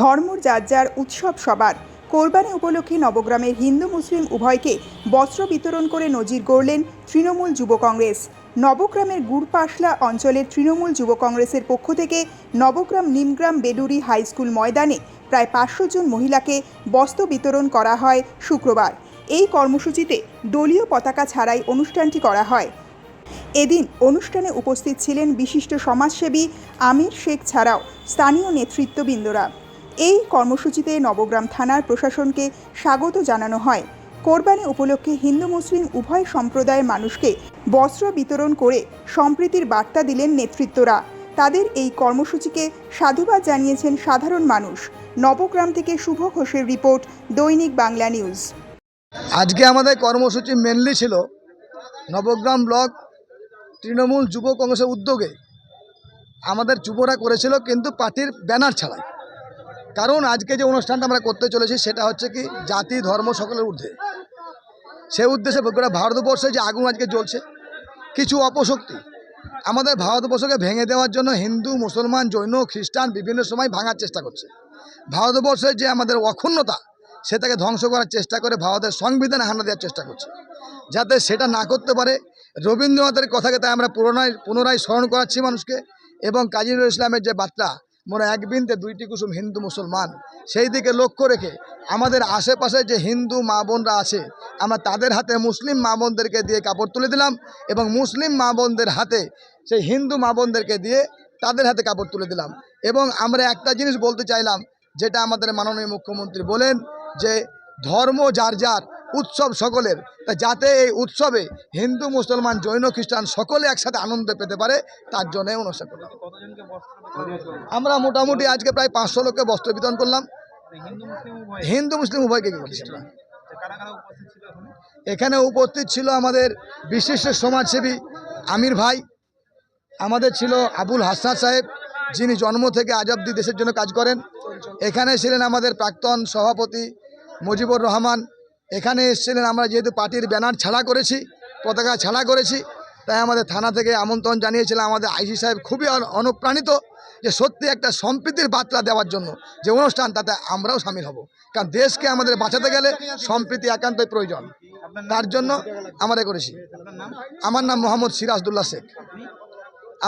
ধর্মর যার যার উৎসব সবার। কোরবানি উপলক্ষে নবগ্রামের হিন্দু মুসলিম উভয়কে বস্ত্র বিতরণ করে নজির গড়লেন তৃণমূল যুব কংগ্রেস। নবগ্রামের গুড়পাশলা অঞ্চলের তৃণমূল যুব কংগ্রেসের পক্ষ থেকে নবগ্রাম নিমগ্রাম বেডুরি হাই স্কুল ময়দানে প্রায় পাঁচশো জন মহিলাকে বস্ত্র বিতরণ করা হয় শুক্রবার। এই কর্মসূচিতে দলীয় পতাকা ছাড়াই অনুষ্ঠানটি করা হয়। এদিন অনুষ্ঠানে উপস্থিত ছিলেন বিশিষ্ট সমাজসেবী আমির শেখ ছাড়াও স্থানীয় নেতৃত্ববৃন্দরা। এই কর্মসূচিতে নবগ্রাম থানার প্রশাসনকে স্বাগত জানানো হয়। কোরবানি উপলক্ষে হিন্দু মুসলিম উভয় সম্প্রদায়ের মানুষকে বস্ত্র বিতরণ করে সম্প্রীতির বার্তা দিলেন নেতৃত্বরা। তাদের এই কর্মসূচিকে সাধুবাদ জানিয়েছেন সাধারণ মানুষ। নবগ্রাম থেকে শুভ ঘোষের রিপোর্ট, দৈনিক বাংলা নিউজ। আজকে আমাদের কর্মসূচি মেনলি ছিল নবগ্রাম ব্লক তৃণমূল যুব কংগ্রেসের উদ্যোগে। আমাদের যুবরা করেছিল কিন্তু পার্টির ব্যানার ছাড়াই। কারণ আজকে যে অনুষ্ঠানটা আমরা করতে চলেছি সেটা হচ্ছে কি জাতি, ধর্ম সকলের ঊর্ধ্বে। সে উদ্দেশ্যে গোটা ভারতবর্ষে যে আগুন আজকে জ্বলছে, কিছু অপশক্তি। আমাদের ভারতবর্ষকে ভেঙে দেওয়ার জন্য হিন্দু, মুসলমান, জৈন, খ্রিস্টান বিভিন্ন সময় ভাঙার চেষ্টা করছে। ভারতবর্ষের যে আমাদের অক্ষুণ্ণতা সেটাকে ধ্বংস করার চেষ্টা করে ভারতের সংবিধানে হানা দেওয়ার চেষ্টা করছে। যাতে সেটা না করতে পারে, রবীন্দ্রনাথের কথাকে তাই আমরা পুনরায় পুনরায় স্মরণ করাচ্ছি মানুষকে। এবং কাজী ইসলামের যে বার্তা মোরা এক বিন্দে দুইটি কুসুম হিন্দু মুসলমান। সেই দিকে লক্ষ্য রেখে আমাদের আশেপাশে যে হিন্দু মা বোনরা আছে, আমরা তাদের হাতে মুসলিম মা বোনদেরকে দিয়ে কাপড় তুলে দিলাম এবং মুসলিম মা বোনদের হাতে সেই হিন্দু মা বোনদেরকে দিয়ে তাদের হাতে কাপড় তুলে দিলাম। এবং আমরা একটা জিনিস বলতে চাইলাম, যেটা আমাদের মাননীয় মুখ্যমন্ত্রী বলেন যে ধর্ম যার যার উৎসব সকলের। যাতে এই উৎসবে হিন্দু, মুসলমান, জৈন, খ্রিস্টান সকলে একসাথে আনন্দ পেতে পারে, তার জন্য অনুষ্ঠান করলাম? আমরা মোটামুটি আজকে প্রায় পাঁচশো লোককে বস্ত্র বিতরণ করলাম। হিন্দু, মুসলিম উভয়কে ছিল ওখানে এখানে উপস্থিত ছিল আমাদের বিশিষ্ট সমাজসেবী আমির ভাই, আমাদের ছিল আবুল হাসনাত সাহেব, যিনি জন্ম থেকে আজ অব্দি দেশের জন্য কাজ করেন। এখানে ছিলেন আমাদের প্রাক্তন সভাপতি মুজিবুর রহমান এখানে এসেছিলেন, আমরা যেহেতু পার্টির ব্যানার ছাড়া করেছি, পতাকা ছাড়া করেছি, তাই আমাদের থানা থেকে আমন্ত্রণ জানিয়েছিলাম, আমাদের আইসি সাহেব খুবই অনুপ্রাণিত যে সত্যি একটা সম্প্রীতির বার্তা দেওয়ার জন্য যে অনুষ্ঠান, তাতে আমরাও সামিল হব। কারণ দেশকে আমাদের বাঁচাতে গেলে সম্প্রীতি একান্তই প্রয়োজন। তার জন্য আমরা করেছি। আমার নাম মোহাম্মদ সিরাজদুল্লাহ শেখ।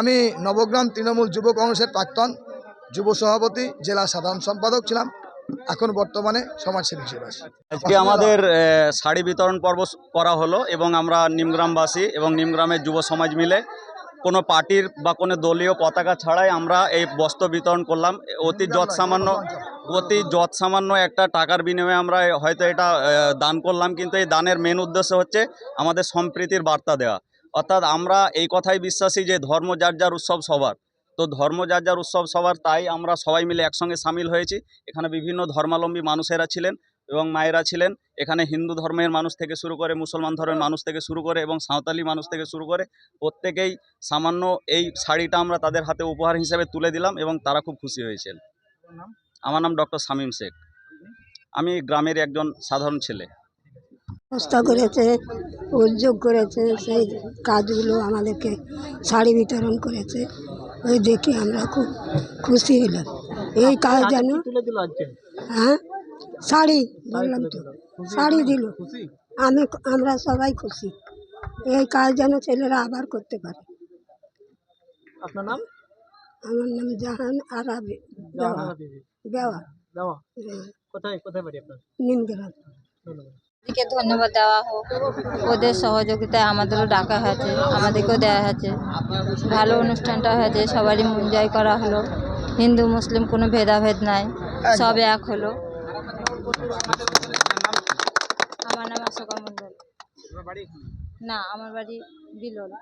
আমি নবগ্রাম তৃণমূল যুব কংগ্রেসের প্রাক্তন, যুব সভাপতি, জেলা সাধারণ সম্পাদক ছিলাম। এখন বর্তমানে সমাজসেবী হিসেবে আছি। আজকে আমাদের শাড়ি বিতরণ পর্ব করা হলো এবং আমরা নিমগ্রামবাসী এবং নিমগ্রামের যুব সমাজ মিলে কোনো পার্টির বা কোনো দলীয় পতাকা ছাড়াই আমরা এই বস্ত্র বিতরণ করলাম। অতি যৎ সামান্য অতি যৎ সামান্য একটা টাকার বিনিময়ে আমরা হয়তো এটা দান করলাম। কিন্তু এই দানের মেন উদ্দেশ্য হচ্ছে আমাদের সম্প্রীতির বার্তা দেওয়া। অর্থাৎ আমরা এই কথাই বিশ্বাসী যে ধর্ম যার যার উৎসব সবার। তো ধর্ম যার যার উৎসব সবার তাই আমরা সবাই মিলে একসঙ্গে সামিল হয়েছি। এখানে বিভিন্ন ধর্মাবলম্বী মানুষেরা ছিলেন এবং মায়েরা ছিলেন। এখানে হিন্দু ধর্মের মানুষ থেকে শুরু করে, মুসলমান ধর্মের মানুষ থেকে শুরু করে এবং সাঁওতালি মানুষ থেকে শুরু করে প্রত্যেকেই সামান্য এই শাড়িটা আমরা তাদের হাতে উপহার হিসেবে তুলে দিলাম এবং তারা খুব খুশি হয়েছেন। আমার নাম ডক্টর শামীম শেখ। আমি গ্রামের একজন সাধারণ ছেলে। করেছে, উদ্যোগ করেছে, সেই কাজগুলো আমাদেরকে শাড়ি বিতরণ করেছে। ওই দেখে আমরা খুব খুশি হলাম। এই কাজ যেন হ্যাঁ? শাড়ি বললাম তো। শাড়ি দিল। আমি আমরা সবাই খুশি। এই কাজ যেন ছেলেরা আবার করতে পারে। আপনার নাম? আমার নাম জাহান দেওয়া। দেওয়া। কোথায় কোথায় বাড়ি আপনার? নিমগ্রাম ধন্যবাদ। দিকে ধন্যবাদ দেওয়া হোক। ওদের সহযোগিতায় আমাদেরও ডাকা হয়েছে, আমাদেরকেও দেওয়া হয়েছে। ভালো অনুষ্ঠানটা হয়েছে, সবারই মন জয় করা হলো। হিন্দু, মুসলিম কোনো ভেদাভেদ নাই, সব এক হলো। আমার নাম অশোকা এখানে? না, আমার বাড়ি বিলোল